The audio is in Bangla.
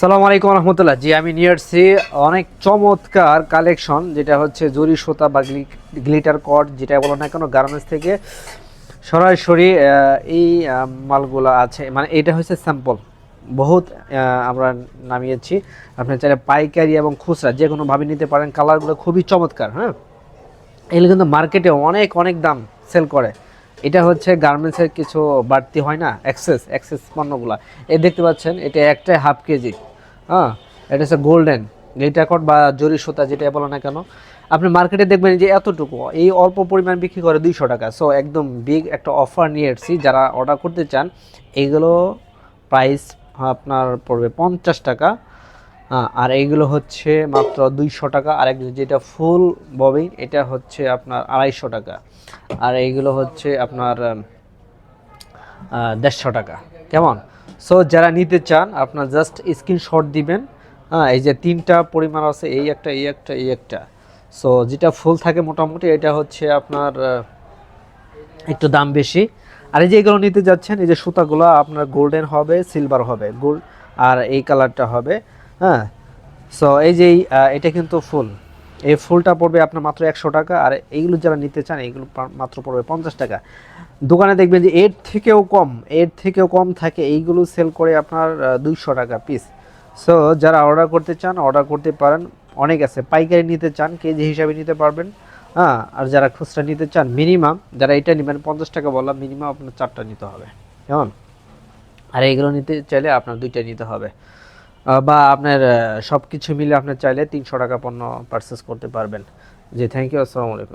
সালাম আলাইকুম রহমতুল্লাহ। জি, আমি নিয়ে অনেক চমৎকার কালেকশন, যেটা হচ্ছে জরি সুতা বা গ্লিটার কট, যেটা বলো না কেন গার্মেন্টস থেকে সরাসরি এই মালগুলো আছে। মানে এটা হচ্ছে স্যাম্পল বহুত আমরা নামিয়েছি। আপনি চাইলে পাইকারি এবং খুচরা যে কোনোভাবে নিতে পারেন। কালারগুলো খুবই চমৎকার হ্যাঁ? এগুলো কিন্তু মার্কেটে অনেক অনেক দাম সেল করে। এটা হচ্ছে গার্মেন্টসের কিছু বাড়তি হয় না? অ্যাক্সেস অ্যাক্সেস পণ্যগুলো। এই দেখতে পাচ্ছেন, এটা একটাই হাফ কেজি। হ্যাঁ এটা হচ্ছে গোল্ডেন গ্লিটার কট বা জরি সুতা যেটা বলো না কেন আপনি মার্কেটে দেখবেন যে এতটুকু এই অল্প পরিমাণ বিক্রি করে দুইশো টাকা। সো একদম বিগ একটা অফার নিয়ে এসেছি যারা অর্ডার করতে চান এইগুলো প্রাইস আপনার পড়বে পঞ্চাশ টাকা হ্যাঁ, আর এইগুলো হচ্ছে মাত্র দুইশো টাকা আর যেটা ফুল ববিন এটা হচ্ছে আপনার আড়াইশো টাকা আর এইগুলো হচ্ছে আপনার দেড়শো টাকা কেমন? সো যারা নিতে চান, আপনার জাস্ট স্ক্রিনশট দিবেন। হ্যাঁ এই যে তিনটা পরিমাণ আছে, এই একটা এই একটা এই একটা। সো যেটা ফুল থাকে মোটামুটি, এটা হচ্ছে আপনার একটু দাম বেশি। আর এই যে এগুলো নিতে যাচ্ছেন, এই যে সুতাগুলো, আপনার গোল্ডেন হবে সিলভার হবে গোল্ড আর এই কালারটা হবে। হ্যাঁ। সো এই যে এটা কিন্তু ফুল এই ফুলটা পড়বে আপনার মাত্র একশো টাকা, আর এইগুলো যারা নিতে চান, এইগুলো মাত্র পড়বে পঞ্চাশ টাকা। দোকানে দেখবেন যে এর থেকেও কম, এর থেকেও কম থাকে এইগুলো সেল করে আপনার দুইশো টাকা পিস সো যারা অর্ডার করতে চান অর্ডার করতে পারেন। অনেক আছে, পাইকারি নিতে চান, কেজি হিসাবে নিতে পারবেন। হ্যাঁ আর যারা খুচরা নিতে চান মিনিমাম যারা এটা নেবেন, পঞ্চাশ টাকা বললাম মিনিমাম আপনার চারটা নিতে হবে। কেমন? আর এইগুলো নিতে চাইলে আপনার দুইটা নিতে হবে। বা আপনার সব কিছু মিলে আপনার চাইলে তিনশো টাকা পণ্য পারচেস করতে পারবেন। জি থ্যাংক ইউ আসসালামু আলাইকুম।